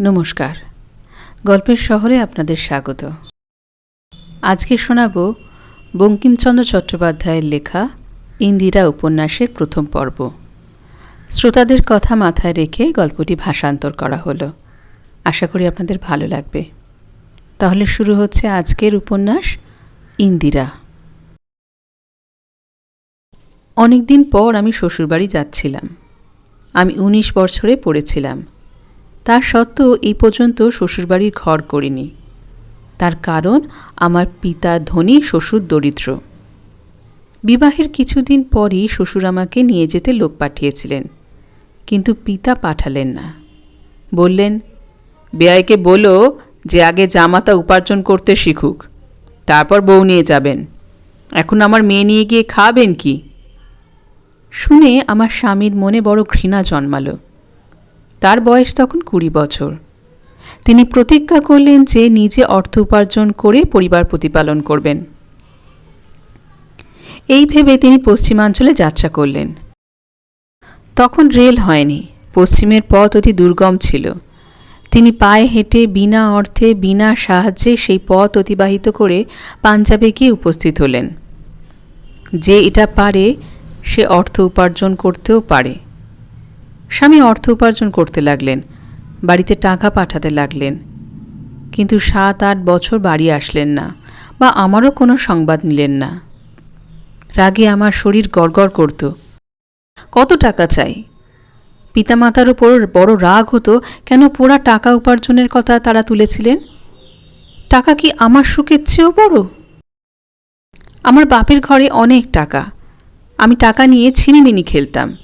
নমস্কার। গল্পের শহরে আপনাদের স্বাগত। আজকে শোনাব বঙ্কিমচন্দ্র চট্টোপাধ্যায়ের লেখা ইন্দিরা উপন্যাসের প্রথম পর্ব। শ্রোতাদের কথা মাথায় রেখে গল্পটি ভাষান্তর করা হলো। আশা করি আপনাদের ভালো লাগবে। তাহলে শুরু হচ্ছে আজকের উপন্যাস ইন্দিরা। অনেকদিন পর আমি শ্বশুরবাড়ি যাচ্ছিলাম। আমি উনিশ বছরে পড়েছিলাম। তা সত্ত্বেও এই পর্যন্ত শ্বশুরবাড়ির ঘর করিনি। তার কারণ, আমার পিতা ধনী, শ্বশুর দরিদ্র। বিবাহের কিছুদিন পরই শ্বশুর আমাকে নিয়ে যেতে লোক পাঠিয়েছিলেন, কিন্তু পিতা পাঠালেন না। বললেন, বেয়াইকে বলো যে আগে জামাতা উপার্জন করতে শিখুক, তারপর বউ নিয়ে যাবেন। এখন আমার মেয়ে নিয়ে গিয়ে খাবেন কি? শুনে আমার স্বামীর মনে বড় ঘৃণা জন্মালো। তার বয়স তখন কুড়ি বছর। তিনি প্রতিজ্ঞা করলেন যে নিজে অর্থ উপার্জন করে পরিবার প্রতিপালন করবেন। এই ভেবে তিনি পশ্চিমাঞ্চলে যাত্রা করলেন। তখন রেল হয়নি, পশ্চিমের পথ অতি দুর্গম ছিল। তিনি পায়ে হেঁটে বিনা অর্থে, বিনা সাহায্যে সেই পথ অতিবাহিত করে পাঞ্জাবে গিয়ে উপস্থিত হলেন। যে এটা পারে, সে অর্থ উপার্জন করতেও পারে। স্বামী অর্থ উপার্জন করতে লাগলেন, বাড়িতে টাকা পাঠাতে লাগলেন। কিন্তু সাত আট বছর বাড়ি আসলেন না বা আমারও কোনো সংবাদ নিলেন না। রাগে আমার শরীর গড়গড় করত। কত টাকা চাই? পিতামাতার ওপর বড় রাগ হতো কেন পোড়া টাকা উপার্জনের কথা তারা তুলেছিলেন? টাকা কি আমার সুখের চেয়েও বড়? আমার বাপের ঘরে অনেক টাকা। আমি টাকা নিয়ে ছিনিমিনি খেলতাম।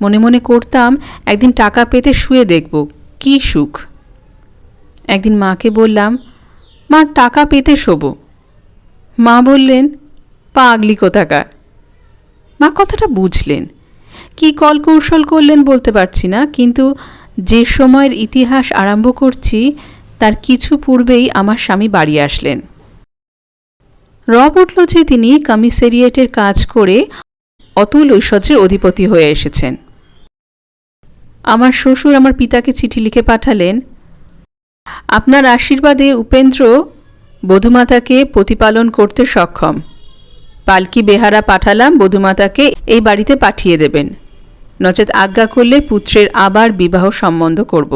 মনে মনে করতাম, একদিন টাকা পেতে শুয়ে দেখব, কি সুখ। একদিন মাকে বললাম, মা, টাকা পেতে শোবো। মা বললেন পাগলি কোথাকার? মা কথাটা বুঝলেন। কি কল কৌশল করলেন বলতে পারছি না, কিন্তু যে সময়ের ইতিহাস আরম্ভ করছি, তার কিছু পূর্বেই আমার স্বামী বাড়ি আসলেন। রব উঠল যে তিনি কমিসেরিয়েটের কাজ করে অতুল ঐশ্বর্যের অধিপতি হয়ে এসেছেন। আমার শ্বশুর আমার পিতাকে চিঠি লিখে পাঠালেন, আপনার আশীর্বাদে উপেন্দ্র বধুমাতাকে প্রতিপালন করতে সক্ষম। পালকি বেহারা পাঠালাম, বধুমাতাকে এই বাড়িতে পাঠিয়ে দেবেন। নচেত আজ্ঞা করলে পুত্রের আবার বিবাহ সম্বন্ধ করব।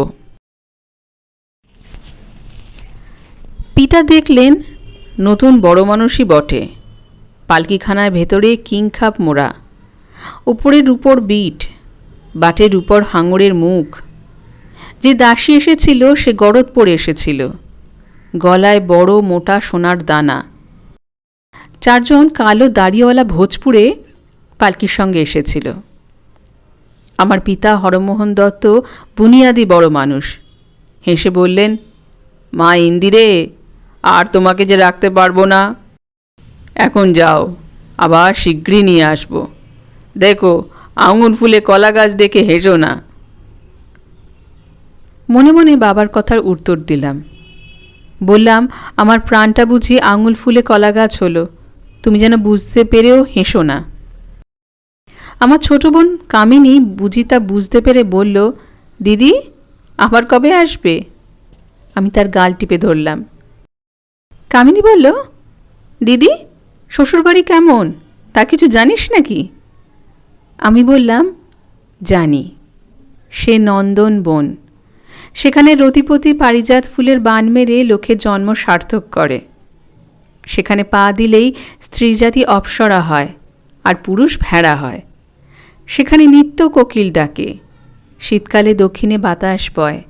পিতা দেখলেন নতুন বড় মানুষই বটে। পালকিখানার ভেতরে কিংখাপ মোড়া। উপরের উপর বিট। বাটের উপর হাঙরের মুখ। যে দাসী এসেছিল, সে গরদ পরে এসেছিল। গলায় বড় মোটা সোনার দানা। চারজন কালো দাড়িওয়ালা ভোজপুরে পালকির সঙ্গে এসেছিল। আমার পিতা হরমোহন দত্ত বুনিয়াদি বড় মানুষ। হেসে বললেন, মা ইন্দিরে, আর তোমাকে যে রাখতে পারব না। এখন যাও, আবার শীঘ্রই নিয়ে আসব। দেখো আঙুর ফুলে কলা গাছ দেখে হেসো না। মনে মনে বাবার কথার উত্তর দিলাম। বললাম, আমার প্রাণটা বুঝি আঙুল ফুলে কলা গাছ হলো। তুমি যেন বুঝতে পেরেও হেসো না। আমার ছোট বোন কামিনী বুঝি তা বুঝতে পেরে বলল, দিদি, আবার কবে আসবে? আমি তার গাল টিপে ধরলাম। কামিনী বলল, দিদি, শ্বশুরবাড়ি কেমন? তা কিছু জানিস নাকি? আমি বললাম, জানি। সে নন্দন বন। সেখানে রতিপতি পারিজাত ফুলের বান মেরে লোকে জন্ম সার্থক করে। সেখানে পা দিলেই স্ত্রীজাতি অপসরা হয় আর পুরুষ ভেড়া হয়। সেখানে নিত্য কোকিল ডাকে। শীতকালে দক্ষিণে বাতাস বয়।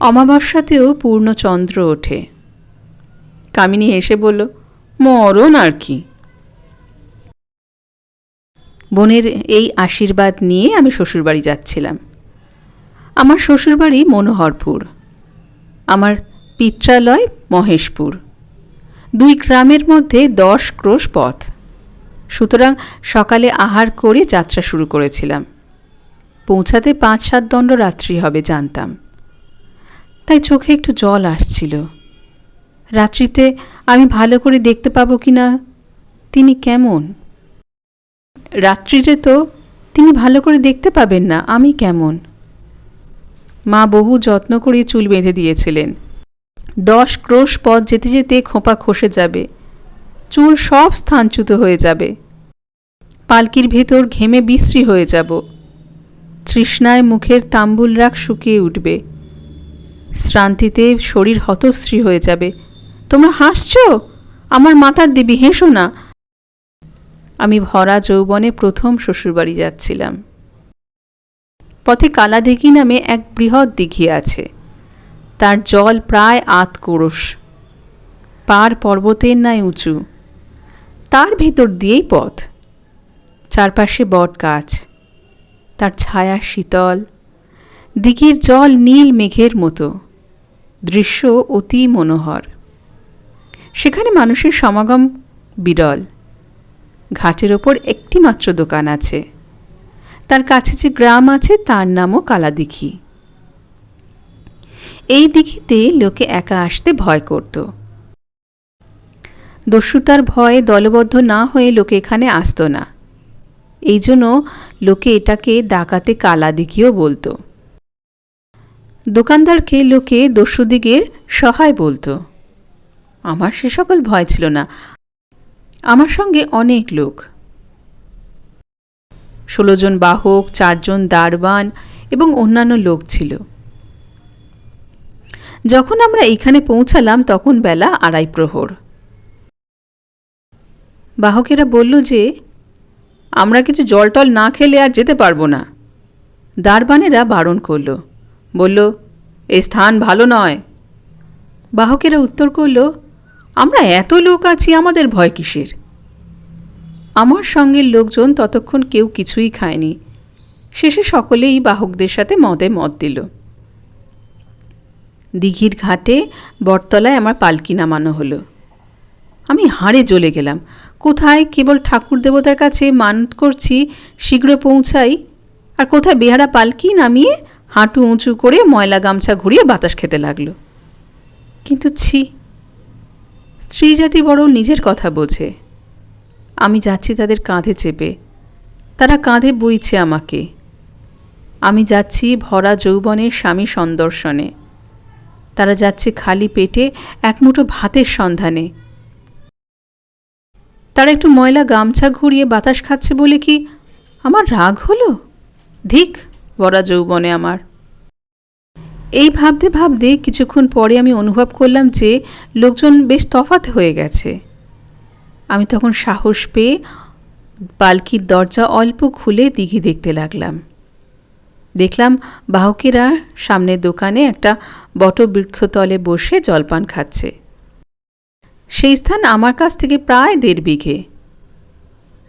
অমাবস্যাতেও পূর্ণ চন্দ্র ওঠে। কামিনী এসে বলল, মরণ আর কি। বোনের এই আশীর্বাদ নিয়ে আমি শ্বশুরবাড়ি যাচ্ছিলাম। আমার শ্বশুরবাড়ি মনোহরপুর। আমার পিত্রালয় মহেশপুর। দুই গ্রামের মধ্যে দশ ক্রোশ পথ। সুতরাং সকালে আহার করে যাত্রা শুরু করেছিলাম। পৌঁছাতে পাঁচ সাত দণ্ড রাত্রি হবে জানতাম। তাই চোখে একটু জল আসছিল। রাত্রিতে আমি ভালো করে দেখতে পাবো কি না তিনি কেমন? রাত্রিতে তো তিনি ভালো করে দেখতে পাবেন না, আমি কেমন? মা বহু যত্ন করে চুল বেঁধে দিয়েছিলেন। দশ ক্রোশ পথ যেতে যেতে খোঁপা খসে যাবে। চুল সব স্থানচ্যুত হয়ে যাবে। পালকির ভেতর ঘেমে বিশ্রী হয়ে যাব। তৃষ্ণায় মুখের তাম্বুল রাগ শুকিয়ে উঠবে। শ্রান্তিতে শরীর হতশ্রী হয়ে যাবে। তোমরা হাসছ? আমার মাথার দেবী, হেসো না। আমি ভরা যৌবনে প্রথম শ্বশুরবাড়ি যাচ্ছিলাম। পথে কালাদিঘি নামে এক বৃহৎ দিঘি আছে। তার জল প্রায় আত কোরস। পার পর্বতের ন্যায় উঁচু। তার ভেতর দিয়েই পথ। চারপাশে বট গাছ তার ছায়া শীতল। দিঘির জল নীল মেঘের মতো। দৃশ্য অতি মনোহর। সেখানে মানুষের সমাগম বিরল। ঘাটের ওপর একটি মাত্র দোকান আছে। তার কাছে যে গ্রাম আছে, তার নামও কালাদিঘি। এই দিঘিতে লোকে একা আসতে ভয় করত। দস্যুতার ভয়ে দলবদ্ধ না হয়ে লোকে এখানে আসতো না। এই জন্য লোকে এটাকে ডাকাতে কালাদিঘিও বলতো। দোকানদারকে লোকে দস্যুদিগের সহায় বলতো। আমার সে সকল ভয় ছিল না। আমার সঙ্গে অনেক লোক। ষোলো জন বাহক চারজন দারবান এবং অন্যান্য লোক ছিল। যখন আমরা এখানে পৌঁছালাম তখন বেলা আড়াই প্রহর। বাহকেরা বলল যে, আমরা কিছু জলটল না খেলে আর যেতে পারব না। দারবানেরা বারণ করল। বলল এই স্থান ভালো নয়। বাহকেরা উত্তর করল আমরা এত লোক আছি, আমাদের ভয় কিসের? আমার সঙ্গের লোকজন ততক্ষণ কেউ কিছুই খায়নি। শেষে সকলেই বাহকদের সাথে মদে মদ দিল। দিঘির ঘাটে বটতলায় আমার পালকি নামানো হলো। আমি হাড়ে জ্বলে গেলাম। কোথায় কেবল ঠাকুর দেবতার কাছে মানত করছি, শীঘ্র পৌঁছাই। আর কোথায় বেহারা পালকি নামিয়ে হাঁটু উঁচু করে ময়লা গামছা ঘুরিয়ে বাতাস খেতে লাগল। কিন্তু ছি স্ত্রী জাতি বড় নিজের কথা বোঝে। আমি যাচ্ছি তাদের কাঁধে চেপে। তারা কাঁধে বইছে আমাকে। আমি যাচ্ছি ভরা যৌবনের স্বামী সন্দর্শনে। তারা যাচ্ছে খালি পেটে এক মুঠো ভাতের সন্ধানে। তারা একটু ময়লা গামছা ঘুরিয়ে বাতাস খাচ্ছে বলে কি আমার রাগ হলো? ধিক, ভরা যৌবনে আমার। এই ভাবতে ভাবতে কিছুক্ষণ পরে আমি অনুভব করলাম যে লোকজন বেশ তফাত হয়ে গেছে। আমি তখন সাহস পেয়ে পালকির দরজা অল্প খুলে দিঘি দেখতে লাগলাম। দেখলাম বাহকেরা সামনের দোকানে একটা বটবৃক্ষতলে বসে জলপান খাচ্ছে। সেই স্থান আমার কাছ থেকে প্রায় দেড় বিঘে।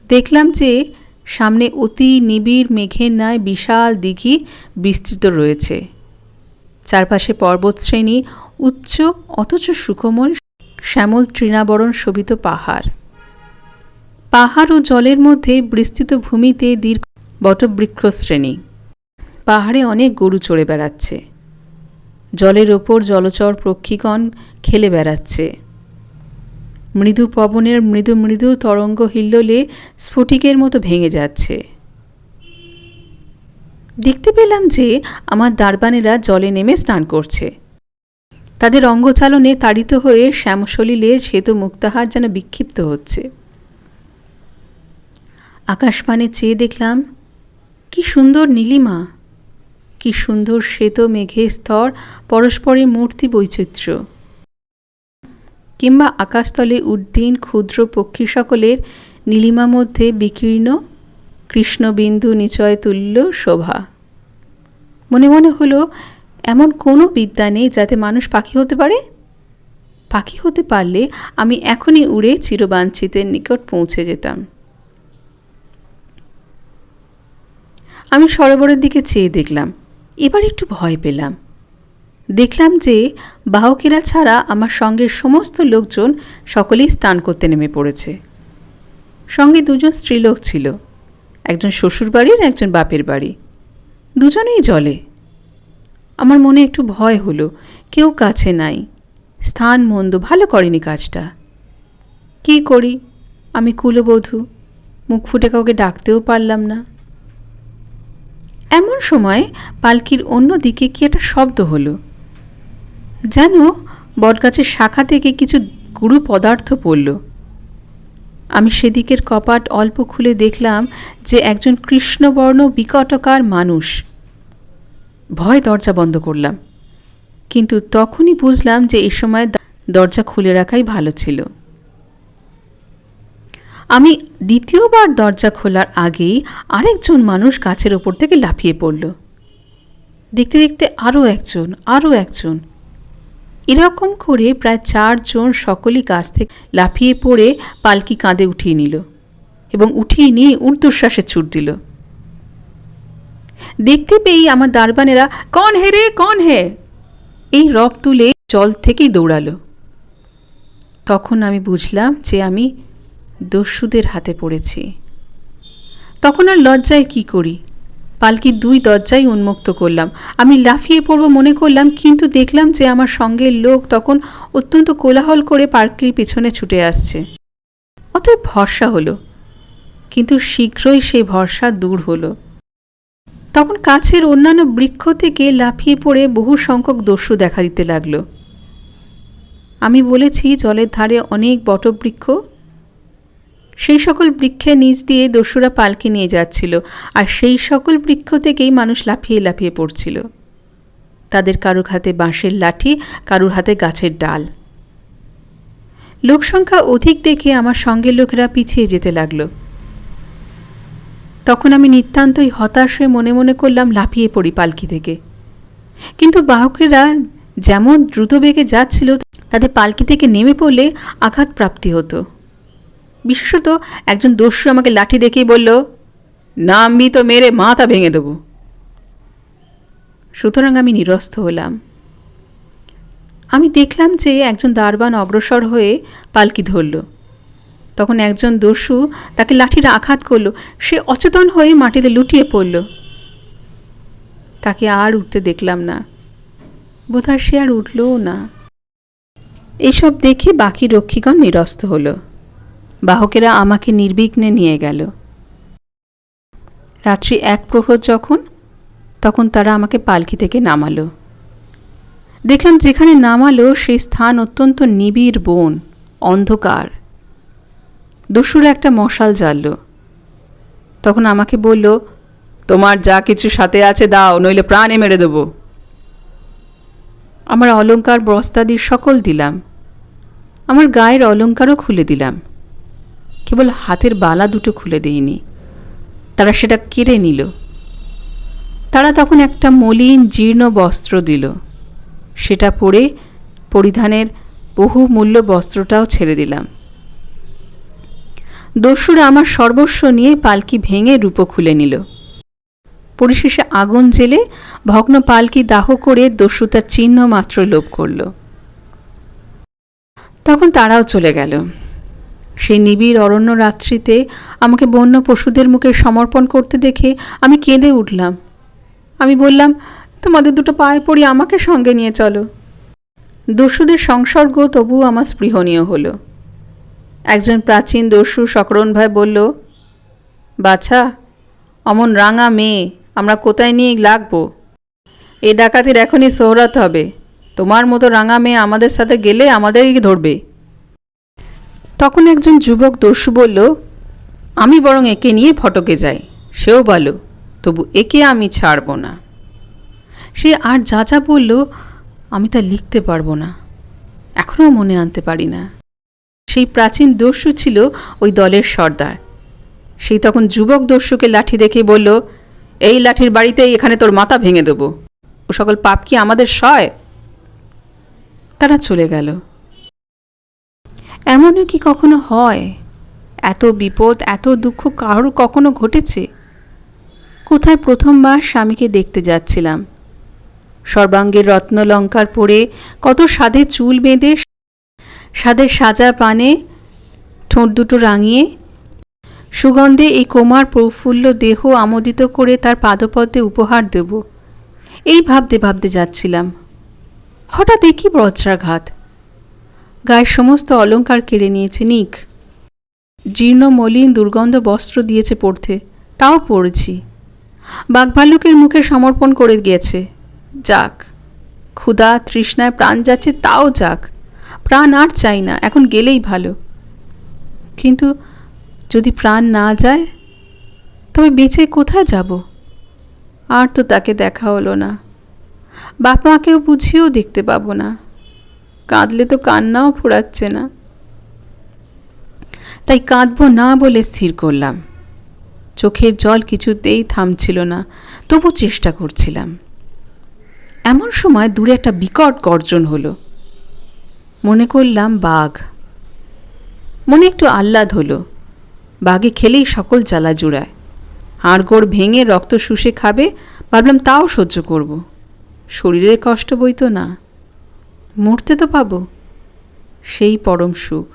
দেখলাম যে সামনে অতি নিবিড় মেঘের ন্যায় বিশাল দিঘি বিস্তৃত রয়েছে। চারপাশে পর্বতশ্রেণী, উচ্চ অথচ সুকোমল শ্যামল তৃণাবরণ শোভিত পাহাড়। পাহাড় ও জলের মধ্যে বিস্তৃত ভূমিতে দীর্ঘ বটবৃক্ষ শ্রেণি পাহাড়ে অনেক গরু চড়ে বেড়াচ্ছে। জলের ওপর জলচর পক্ষীগণ খেলে বেড়াচ্ছে। মৃদু পবনের মৃদু মৃদু তরঙ্গ হিল্লোলে স্ফটিকের মতো ভেঙে যাচ্ছে। দেখতে পেলাম যে আমার দারবানেরা জলে নেমে স্নান করছে। তাদের অঙ্গচালনে তাড়িত হয়ে শ্যামসলিলে শ্বেত মুক্তাহার যেন বিক্ষিপ্ত হচ্ছে। আকাশপানে চেয়ে দেখলাম, কি সুন্দর নীলিমা! কি সুন্দর শ্বেত মেঘের স্তর পরস্পরের মূর্তি বৈচিত্র্য! কিংবা আকাশতলে উড্ডীন ক্ষুদ্র পক্ষী সকলের নীলিমা মধ্যে বিকীর্ণ কৃষ্ণবিন্দু নিচয় তুল্য শোভা। মনে মনে হলো, এমন কোনো বিদ্যা নেই যাতে মানুষ পাখি হতে পারে? পাখি হতে পারলে আমি এখনই উড়ে চিরবাঞ্ছিতের নিকট পৌঁছে যেতাম। আমি সরোবরের দিকে চেয়ে দেখলাম, এবার একটু ভয় পেলাম। দেখলাম যে বাহকেরা ছাড়া আমার সঙ্গে সমস্ত লোকজন সকলেই স্নান করতে নেমে পড়েছে। সঙ্গে দুজন স্ত্রীলোক ছিল। একজন শ্বশুর বাড়ির একজন বাপের বাড়ি। দুজনেই জলে। আমার মনে একটু ভয় হলো, কেউ কাছে নাই। স্থান মন্দ, ভালো করেনি কাজটা। কি করি? আমি কুলবধূ, মুখ ফুটে কাউকে ডাকতেও পারলাম না। এমন সময় পালকির অন্য দিকে কি একটা শব্দ হলো। যেন বটগাছের শাখা থেকে কিছু গুরু পদার্থ পড়ল। আমি সেদিকের কপাট অল্প খুলে দেখলাম যে একজন কৃষ্ণবর্ণ বিকটকার মানুষ। ভয় দরজা বন্ধ করলাম। কিন্তু তখনই বুঝলাম যে এ সময় দরজা খুলে রাখাই ভালো ছিল। আমি দ্বিতীয়বার দরজা খোলার আগেই আরেকজন মানুষ গাছের ওপর থেকে লাফিয়ে পড়ল। দেখতে দেখতে আরও একজন আরও একজন। এরকম করে প্রায় চারজন সকলেই গাছ থেকে লাফিয়ে পড়ে পালকি কাঁধে উঠিয়ে নিল এবং উঠিয়ে নিয়ে ঊর্ধ্বশ্বাসে ছুট দিল। দেখতে পেয়েই আমার দারবানেরা, কন হে রে, কন হে? এই রব তুলে জল থেকেই দৌড়ালো। তখন আমি বুঝলাম যে আমি দস্যুদের হাতে পড়েছি। তখন আর লজ্জায় কি করি? পালকির দুই দরজাই উন্মুক্ত করলাম। আমি লাফিয়ে পড়ব মনে করলাম, কিন্তু দেখলাম যে আমার সঙ্গের লোক তখন অত্যন্ত কোলাহল করে পার্কলির পিছনে ছুটে আসছে। অতএব ভরসা হলো। কিন্তু শীঘ্রই সেই ভরসা দূর হলো। তখন কাছের অন্যান্য বৃক্ষ থেকে লাফিয়ে পড়ে বহু সংখ্যক দস্যু দেখা দিতে লাগল। আমি বলেছি, জলের ধারে অনেক বটবৃক্ষ সেই সকল বৃক্ষের নিচ দিয়ে দস্যুরা পালকি নিয়ে যাচ্ছিল, আর সেই সকল বৃক্ষ থেকেই মানুষ লাফিয়ে লাফিয়ে পড়ছিল। তাদের কারুর হাতে বাঁশের লাঠি, কারুর হাতে গাছের ডাল। লোকসংখ্যা অধিক দেখে আমার সঙ্গের লোকেরা পিছিয়ে যেতে লাগল। তখন আমি নিতান্তই হতাশ হয়ে মনে মনে করলাম, লাফিয়ে পড়ি পালকি থেকে। কিন্তু বাহকেরা যেমন দ্রুত বেগে যাচ্ছিল, তাদের পালকি থেকে নেমে পড়লে আঘাত প্রাপ্তি হতো। বিশেষত একজন দস্যু আমাকে লাঠি দেখেই বলল, নামবি তো মেরে মাথা ভেঙে দেবো। সুতরাং আমি নিরস্ত হলাম। আমি দেখলাম যে একজন দারবান অগ্রসর হয়ে পালকি ধরল। তখন একজন দস্যু তাকে লাঠির আঘাত করল। সে অচেতন হয়ে মাটিতে লুটিয়ে পড়ল। তাকে আর উঠতে দেখলাম না। বোধহয় সে আর উঠলও না। এইসব দেখে বাকি রক্ষীগণ নিরস্ত হলো। বাহকেরা আমাকে নির্বিঘ্নে নিয়ে গেল। রাত্রি এক প্রহর যখন, তখন তারা আমাকে পালকি থেকে নামালো। দেখলাম যেখানে নামালো, সেই স্থান অত্যন্ত নিবিড় বন, অন্ধকার। দস্যুরা একটা মশাল জ্বালল। তখন আমাকে বলল, তোমার যা কিছু সাথে আছে দাও, নইলে প্রাণে মেরে দেবো। আমার অলংকার বস্তাদির সকল দিলাম। আমার গায়ের অলংকারও খুলে দিলাম। কেবল হাতের বালা দুটো খুলে দেয়নি। তারা সেটা কেড়ে নিল। তারা তখন একটা মলিন জীর্ণ বস্ত্র দিল। সেটা পরে পরিধানের বহু মূল্য বস্ত্রটাও ছেড়ে দিলাম। দস্যুরা আমার সর্বস্ব নিয়ে পালকি ভেঙে রূপো খুলে নিল। পরিশেষে আগুন জেলে ভগ্ন পালকি দাহ করে দস্যু তার চিহ্ন মাত্র লোপ করল। তখন তারাও চলে গেল। সেই নিবিড় অরণ্য রাত্রিতে আমাকে বন্য পশুদের মুখে সমর্পণ করতে দেখে আমি কেঁদে উঠলাম। আমি বললাম, তোমাদের দুটো পায়ে পড়ি, আমাকে সঙ্গে নিয়ে চলো। দস্যুদের সংসর্গ তবু আমার স্পৃহণীয় হলো। একজন প্রাচীন দস্যু সকরণ ভাই বলল, বাছা, অমন রাঙা মেয়ে, আমরা কোথায় নিয়ে লাগবো? এ ডাকাতির এখনই সোহরাত হবে। তোমার মতো রাঙা মেয়ে আমাদের সাথে গেলে আমাদেরই ধরবে। তখন একজন যুবক দস্যু বলল, আমি বরং একে নিয়ে ফটকে যাই। সেও বলো তবু একে আমি ছাড়ব না। সে আর যা যা বলল, আমি তা লিখতে পারব না। এখনও মনে আনতে পারি না। সেই প্রাচীন দস্যু ছিল ওই দলের সর্দার। সেই তখন যুবক দস্যুকে লাঠি দেখে বলল, এই লাঠির বাড়িতেই এখানে তোর মাথা ভেঙে দেবো। ও সকল পাপ কি আমাদের সয়? তারা চলে গেল। এমনও কি কখনো হয়? এত বিপদ, এত দুঃখ কারোর কখনো ঘটেছে? কোথায় প্রথমবার স্বামীকে দেখতে যাচ্ছিলাম? সর্বাঙ্গের রত্নলঙ্কার পরে কত সাধে চুল বেঁধে সাদের সাজা পানে, ঠোঁট দুটো রাঙিয়ে, সুগন্ধে এই কোমার প্রফুল্ল দেহ আমোদিত করে তার পাদপদ্মে উপহার দেব। এই ভাবতে ভাবতে যাচ্ছিলাম। হঠাৎ একই বজ্রাঘাত? গায়ের সমস্ত অলংকার কেড়ে নিয়েছে নিক। জীর্ণ মলিন দুর্গন্ধ বস্ত্র দিয়েছে পড়তে। তাও পড়েছি। বাঘভাল্লুকের মুখে সমর্পণ করে গিয়েছে। যাক, ক্ষুধা তৃষ্ণায় প্রাণ যাচ্ছে তাও যাক। প্রাণ আর চাই না, এখন গেলেই ভালো। কিন্তু যদি প্রাণ না যায়, তবে বেঁচে কোথায় যাব? আর তো তাকে দেখা হলো না। বাপ মাকেও বুঝিয়েও দেখতে পাবো না। কাঁদলে তো কান্নাও ফোরাচ্ছে না। তাই কাঁদবো না বলে স্থির করলাম। চোখের জল কিছুতেই থামছিল না, তবু চেষ্টা করছিলাম। এমন সময় দূরে একটা বিকট গর্জন হলো। মনে করলাম বাঘ। মনে একটু আহ্লাদ হলো। বাঘে খেলেই সকল জ্বালা জুড়ায়। হাড়গোড় ভেঙে রক্ত শুষে খাবে, ভাবলাম তাও সহ্য করব। শরীরের কষ্ট বইতো না। মরতে তো পাবো। সেই পরম সুখ।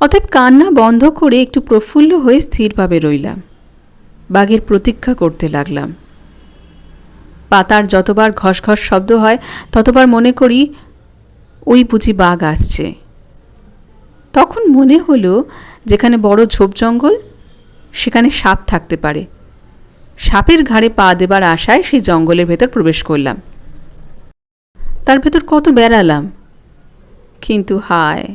অতএব কান্না বন্ধ করে একটু প্রফুল্ল হয়ে স্থিরভাবে রইলাম। বাঘের প্রতীক্ষা করতে লাগলাম। পাতার যতবার ঘসঘস শব্দ হয়, ততবার মনে করি ওই বুঝি বাঘ আসছে। তখন মনে হলো যেখানে বড় ঝোপ জঙ্গল, সেখানে সাপ থাকতে পারে। সাপের ঘাড়ে পা দেবার আশায় সেই জঙ্গলের ভেতর প্রবেশ করলাম। তার ভেতর কত বেড়ালাম। কিন্তু হায়,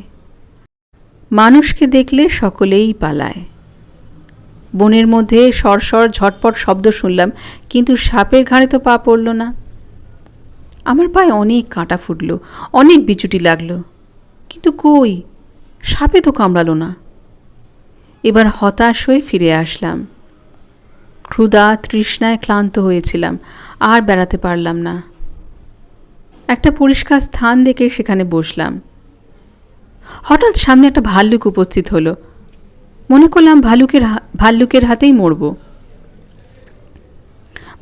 মানুষকে দেখলে সকলেই পালায়। বনের মধ্যে সরসর ঝটপট শব্দ শুনলাম, কিন্তু সাপের ঘাড়ে তো পা পড়ল না। আমার পায়ে অনেক কাঁটা ফুটল, অনেক বিচুটি লাগল। কিন্তু কই, সাপে তো কামড়ালো না। এবার হতাশ হয়ে ফিরে আসলাম। ক্ষুধা তৃষ্ণায় ক্লান্ত হয়েছিলাম, আর বেড়াতে পারলাম না। একটা পরিষ্কার স্থান দেখে সেখানে বসলাম। হঠাৎ সামনে একটা ভাল্লুক উপস্থিত হলো। মনে করলাম ভালুকের হা- ভাল্লুকের হাতেই মরব।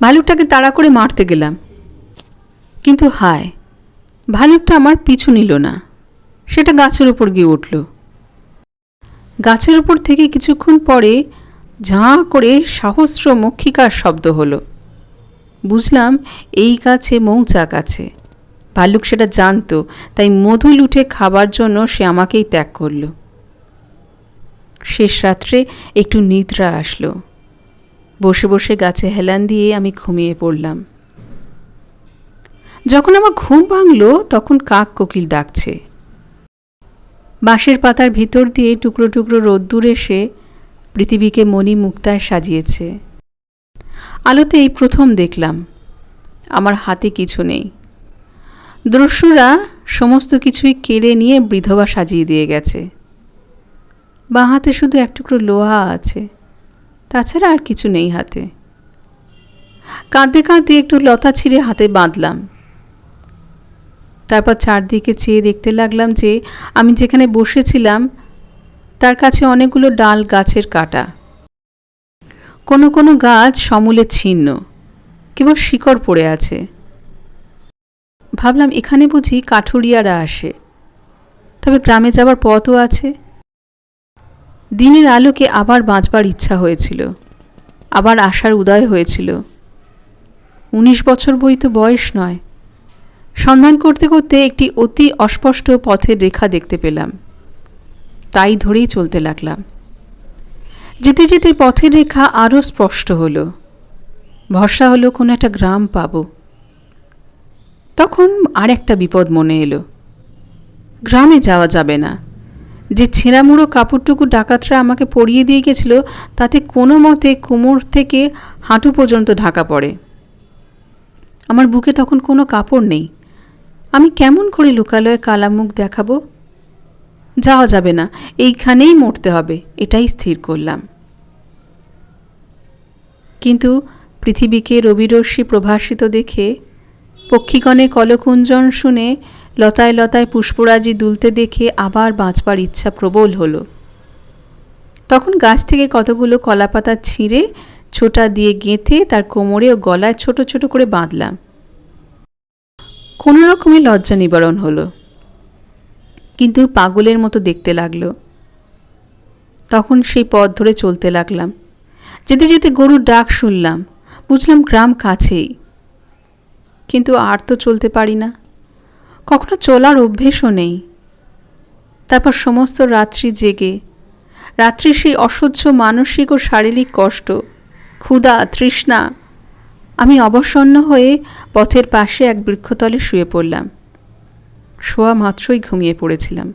ভালুকটাকে তাড়া করে মারতে গেলাম। কিন্তু হায় ভালুকটা আমার পিছু নিল না। সেটা গাছের উপর গিয়ে উঠল। গাছের উপর থেকে কিছুক্ষণ পরে ঝাঁ করে সহস্র মক্ষিকার শব্দ হলো। বুঝলাম এই গাছে মৌচাক আছে। ভাল্লুক সেটা জানতো, তাই মধু লুঠে খাবার জন্য সে আমাকেই ত্যাগ করল। শেষ রাত্রে একটু নিদ্রা আসলো। বসে বসে গাছে হেলান দিয়ে আমি ঘুমিয়ে পড়লাম। যখন আমার ঘুম ভাঙল, তখন কাক কোকিল ডাকছে। বাঁশের পাতার ভিতর দিয়ে টুকরো টুকরো রোদ্দুর এসে পৃথিবীকে মণি মুক্তায় সাজিয়েছে। আলোতে এই প্রথম দেখলাম। আমার হাতে কিছু নেই। দ্রশ্যুরা সমস্ত কিছুই কেড়ে নিয়ে বিধবা সাজিয়ে দিয়ে গেছে। বাঁ হাতে শুধু এক টুকরো লোহা আছে, তাছাড়া আর কিছু নেই হাতে। কাঁদতে কাঁদতে একটু লতা ছিঁড়ে হাতে বাঁধলাম। তারপর চারদিকে চেয়ে দেখতে লাগলাম যে আমি যেখানে বসেছিলাম, তার কাছে অনেকগুলো ডাল গাছের কাটা। কোনো কোনো গাছ সমূলে ছিন্ন, কেবল শিকড় পড়ে আছে। ভাবলাম এখানে বুঝি কাঠুরিয়ারা আসে। তবে গ্রামে যাবার পথও আছে। দিনের আলোকে আবার বাঁচবার ইচ্ছা হয়েছিল। আবার আশার উদয় হয়েছিল। উনিশ বছর বই তো বয়স নয়। সন্ধান করতে করতে একটি অতি অস্পষ্ট পথের রেখা দেখতে পেলাম। তাই ধরেই চলতে লাগলাম। যেতে যেতে পথের রেখা আরও স্পষ্ট হলো। ভরসা হলো কোনো একটা গ্রাম পাব। তখন আর একটা বিপদ মনে এলো। গ্রামে যাওয়া যাবে না। যে ছেঁড়ামুড়ো কাপড়টুকু ডাকাতরা আমাকে পরিয়ে দিয়ে গেছিল, তাতে কোনো মতে কোমর থেকে হাঁটু পর্যন্ত ঢাকা পড়ে। আমার বুকে তখন কোনো কাপড় নেই। আমি কেমন করে লোকালয়ে কালা মুখ দেখাবো? যাওয়া যাবে না, এইখানেই মরতে হবে, এটাই স্থির করলাম। কিন্তু পৃথিবীকে রবিরশ্মি প্রভাসিত দেখে পক্ষীগণের কলকুঞ্জন শুনে লতায় লতায় পুষ্পরাজি দুলতে দেখে আবার বাঁচবার ইচ্ছা প্রবল হলো। তখন গাছ থেকে কতগুলো কলাপাতা ছিঁড়ে ছোটা দিয়ে গেঁথে তার কোমরে ও গলায় ছোট ছোট করে বাঁধলাম। কোনো রকমে লজ্জা নিবারণ হলো। কিন্তু পাগলের মতো দেখতে লাগল। তখন সেই পথ ধরে চলতে লাগলাম। যেতে যেতে গরুর ডাক শুনলাম। বুঝলাম গ্রাম কাছেই। কিন্তু আর তো চলতে পারি না। কখনো চলার অভ্যেসও নেই। তারপর সমস্ত রাত্রি জেগে, রাত্রির সেই অসহ্য মানসিক ও শারীরিক কষ্ট, ক্ষুধা, তৃষ্ণা, আমি অবসন্ন হয়ে পথের পাশে এক বৃক্ষতলে শুয়ে পড়লাম। শোয়া মাত্রই ঘুমিয়ে পড়েছিলাম।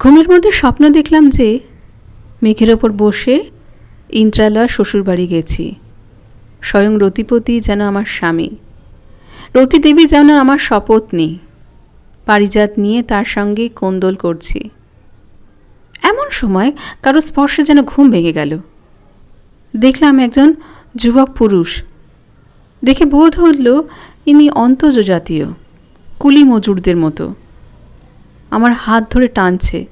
ঘুমের মধ্যে স্বপ্ন দেখলাম যে, মেঘের ওপর বসে ইন্দ্রালয় শ্বশুরবাড়ি গেছি। স্বয়ং রতিপতি যেন আমার স্বামী। রতিদেবী যেন আমার শপথনি পারিজাত নিয়ে তার সঙ্গে কোন্দল করছি। এমন সময় কারও স্পর্শে যেন ঘুম ভেঙে গেল। দেখলাম একজন যুবক পুরুষ। দেখে বোধ হল ইনি অন্তজ জাতীয় কুলি মজুরদের মতো। আমার হাত ধরে টানছে।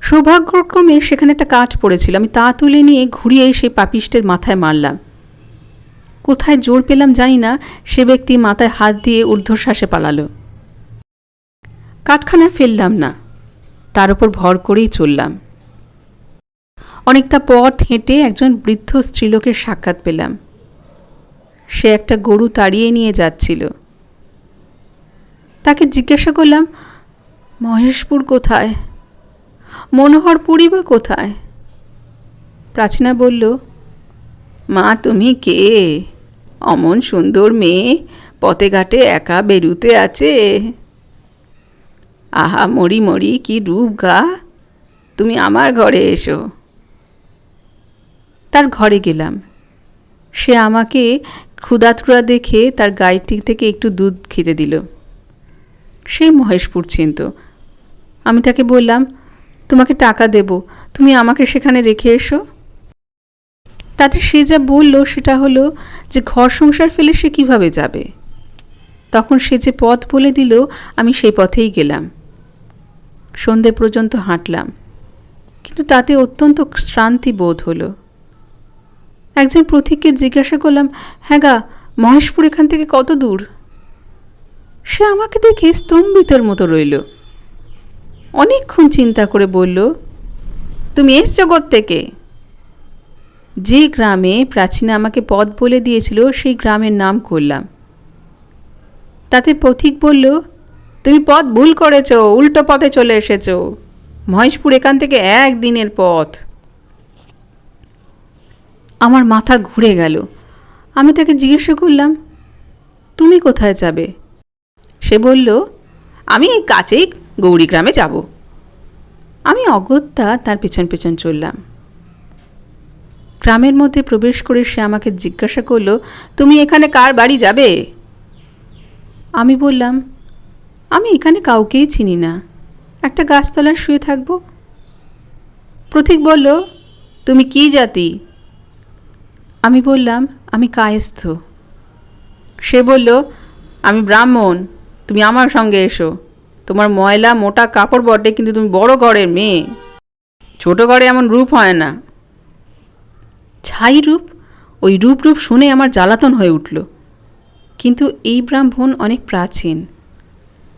সৌভাগ্যক্রমে সেখানে একটা কাঠ পড়েছিল। আমি তা তুলে নিয়ে ঘুরিয়ে সেই পাপিষ্টের মাথায় মারলাম। কোথায় জোর পেলাম জানি না, সে ব্যক্তি মাথায় হাত দিয়ে ঊর্ধ্বশ্বাসে পালালো। কাঠখানা ফেললাম না, তার উপর ভর করেই চললাম। অনেকটা পথ হেঁটে একজন বৃদ্ধ স্ত্রীলোকের সাক্ষাৎ পেলাম। সে একটা গরু তাড়িয়ে নিয়ে যাচ্ছিল। তাকে জিজ্ঞাসা করলাম, মহেশপুর কোথায়? মনোহরপুরই বা কোথায়? প্রাচীনা বলল, মা, তুমি কে? অমন সুন্দর মেয়ে, পথে ঘাটে একা বেরুতে আছে। আহা, মরি মরি, কি রূপ গা। তুমি আমার ঘরে এসো। তার ঘরে গেলাম। সে আমাকে ক্ষুদাত্রা দেখে তার গাইটি থেকে একটু দুধ খিরে দিল। সে মহেশপুর চিনত। আমি তাকে বললাম, তোমাকে টাকা দেব। তুমি আমাকে সেখানে রেখে এসো। তাতে সে যা বলল সেটা হলো যে ঘর সংসার ফেলে সে কীভাবে যাবে। তখন সে যে পথ বলে দিল, আমি সেই পথেই গেলাম। সন্ধে পর্যন্ত হাঁটলাম। কিন্তু তাতে অত্যন্ত শ্রান্তি বোধ হলো। একজন প্রতীককে জিজ্ঞাসা করলাম হ্যাঁ গা, মহেশপুর এখান থেকে কত দূর? সে আমাকে দেখে স্তম্ভিতর মতো রইল। অনেকক্ষণ চিন্তা করে বলল, তুমি এস জগৎ থেকে? যে গ্রামে প্রাচীনা আমাকে পথ বলে দিয়েছিল, সেই গ্রামের নাম করলাম। তাতে পথিক বলল, তুমি পথ ভুল করেছ, উল্টো পথে চলে এসেছ। মহেশপুর এখান থেকে এক দিনের পথ। আমার মাথা ঘুরে গেল। আমি তাকে জিজ্ঞাসা করলাম, তুমি কোথায় যাবে? সে বলল, আমি কাছেই গৌরী গ্রামে যাব। আমি অগত্যা তার পেছন পেছন চললাম। গ্রামের মধ্যে প্রবেশ করে সে আমাকে জিজ্ঞাসা করল, তুমি এখানে কার বাড়ি যাবে? আমি বললাম, আমি এখানে কাউকেই চিনি না। একটা গাছতলায় শুয়ে থাকব? প্রতীক বলল, তুমি কি জাতি? আমি বললাম, আমি কায়স্থ। সে বলল, আমি ব্রাহ্মণ, তুমি আমার সঙ্গে এসো। তোমার ময়লা মোটা কাপড় বটে, কিন্তু তুমি বড় ঘরের মেয়ে। ছোট ঘরে এমন রূপ হয় না। ছাই রূপ? ওই রূপ রূপ শুনে আমার জ্বালাতন হয়ে উঠল। কিন্তু এই ব্রাহ্মণ অনেক প্রাচীন।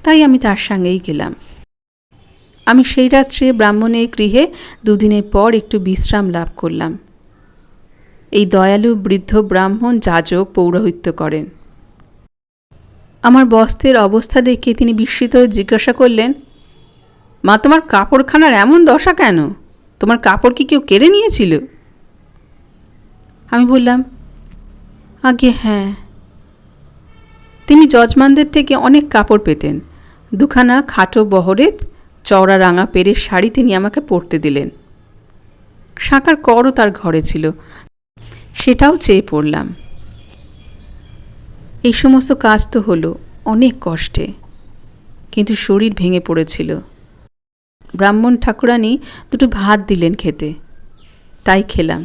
তাই আমি তার সঙ্গেই গেলাম। আমি সেই রাত্রে ব্রাহ্মণের গৃহে দুদিনের পর একটু বিশ্রাম লাভ করলাম। এই দয়ালু বৃদ্ধ ব্রাহ্মণ যাজক পৌরোহিত্য করেন। আমার বস্ত্রের অবস্থা দেখে তিনি বিস্মিত হয়ে জিজ্ঞাসা করলেন, মা, তোমার কাপড়খানার এমন দশা কেন? তোমার কাপড় কি কেউ কেড়ে নিয়েছিল? আমি বললাম, আগে হ্যাঁ। তিনি যজমানদের থেকে অনেক কাপড় পেতেন। দুখানা খাটো বহরের চওড়া রাঙা পেরের শাড়ি তিনি আমাকে পরতে দিলেন। শাঁকার করও তার ঘরে ছিল। সেটাও চেয়ে পড়লাম। এই সমস্ত কাজ তো হলো অনেক কষ্টে, কিন্তু শরীর ভেঙে পড়েছিল। ব্রাহ্মণ ঠাকুরানি দুটো ভাত দিলেন খেতে, তাই খেলাম।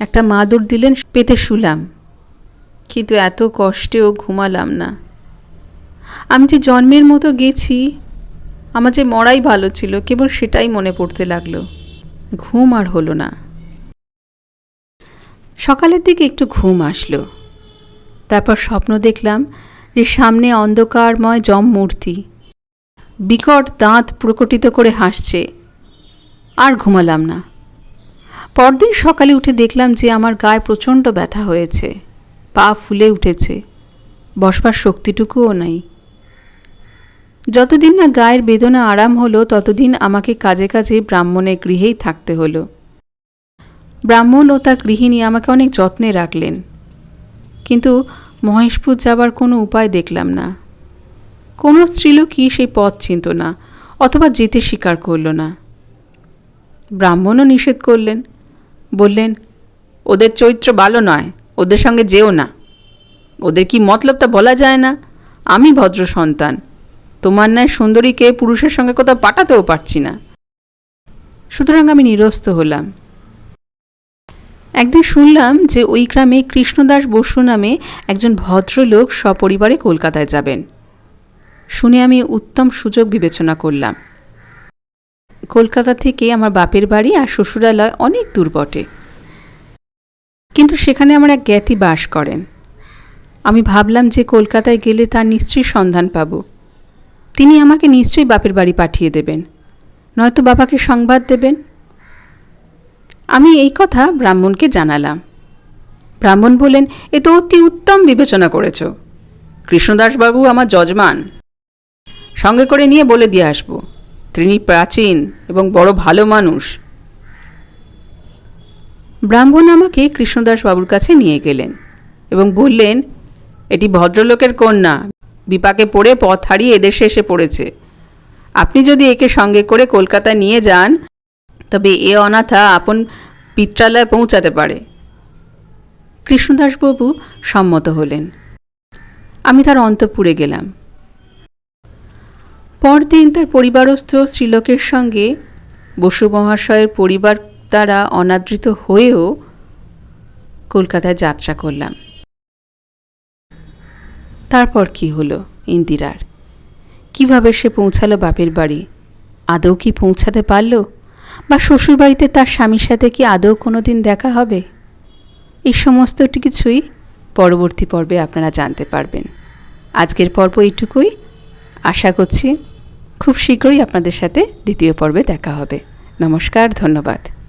একটা মাদুর দিলেন পেতে শুলাম। কিন্তু এত কষ্টেও ঘুমালাম না। আমি যে জন্মের মতো গেছি, আমার যে মরাই ভালো ছিল, কেবল সেটাই মনে পড়তে লাগল। ঘুম আর হলো না। সকালের দিকে একটু ঘুম আসলো। তারপর স্বপ্ন দেখলাম যে সামনে অন্ধকারময় জম মূর্তি বিকট দাঁত প্রকটিত করে হাসছে। আর ঘুমালাম না। পরদিন সকালে উঠে দেখলাম যে আমার গায়ে প্রচণ্ড ব্যথা হয়েছে। পা ফুলে উঠেছে। বসবার শক্তিটুকুও নাই। যতদিন না গায়ের বেদনা আরাম হলো, ততদিন আমাকে কাজে কাজে ব্রাহ্মণের গৃহেই থাকতে হলো। ব্রাহ্মণ ও তার গৃহিণী আমাকে অনেক যত্নে রাখলেন। কিন্তু মহেশপুর যাবার কোনো উপায় দেখলাম না। কোনো স্ত্রীলোকই সেই পথ চিনত না, অথবা যেতে স্বীকার করল না। ব্রাহ্মণও নিষেধ করলেন। বললেন, ওদের চরিত্র ভালো নয়, ওদের সঙ্গে যেও না। ওদের কি মতলব তা বলা যায় না? আমি ভদ্র সন্তান। তোমার ন্যায় সুন্দরীকে পুরুষের সঙ্গে কোথাও পাঠাতেও পারছি না। সুতরাং আমি নিরস্ত হলাম। একদিন শুনলাম যে ওই গ্রামে কৃষ্ণদাস বসু নামে একজন ভদ্রলোক সপরিবারে কলকাতায় যাবেন। শুনে আমি উত্তম সুযোগ বিবেচনা করলাম। কলকাতা থেকে আমার বাপের বাড়ি আর শ্বশুরালয় অনেক দূর বটে। কিন্তু সেখানে আমার এক জ্ঞাতি বাস করেন। আমি ভাবলাম যে কলকাতায় গেলে তার নিশ্চয়ই সন্ধান পাব। তিনি আমাকে নিশ্চয়ই বাপের বাড়ি পাঠিয়ে দেবেন। নয়তো বাবাকে সংবাদ দেবেন। আমি এই কথা ব্রাহ্মণকে জানালাম। ব্রাহ্মণ বললেন, এ তো অতি উত্তম বিবেচনা করেছ। কৃষ্ণদাসবাবু আমার যজমান। সঙ্গে করে নিয়ে বলে দিয়ে আসব। তিনি প্রাচীন এবং বড় ভালো মানুষ। ব্রাহ্মণ আমাকে কৃষ্ণদাস বাবুর কাছে নিয়ে গেলেন এবং বললেন, এটি ভদ্রলোকের কন্যা। বিপাকে পড়ে পথ হারিয়ে এদেশে এসে পড়েছে। আপনি যদি একে সঙ্গে করে কলকাতা নিয়ে যান, তবে এ অনাথা আপন পিত্রালয়ে পৌঁছাতে পারে। কৃষ্ণদাসবাবু সম্মত হলেন। আমি তার অন্তপুরে গেলাম। পরদিন তার পরিবারস্থ শ্রীলোকের সঙ্গে বসু মহাশয়ের পরিবার দ্বারা অনাদৃত হয়েও কলকাতায় যাত্রা করলাম। তারপর কি হলো ইন্দিরার? কীভাবে সে পৌঁছালো বাপের বাড়ি? আদৌ কি পৌঁছাতে পারল? বা শ্বশুরবাড়িতে তার স্বামীর সাথে কি আদৌ কোনো দিন দেখা হবে? এই সমস্তটি কিছুই পরবর্তী পর্বে আপনারা জানতে পারবেন। আজকের পর্ব এইটুকুই। আশা করছি খুব শীঘ্রই আপনাদের সাথে দ্বিতীয় পর্বে দেখা হবে। নমস্কার ধন্যবাদ।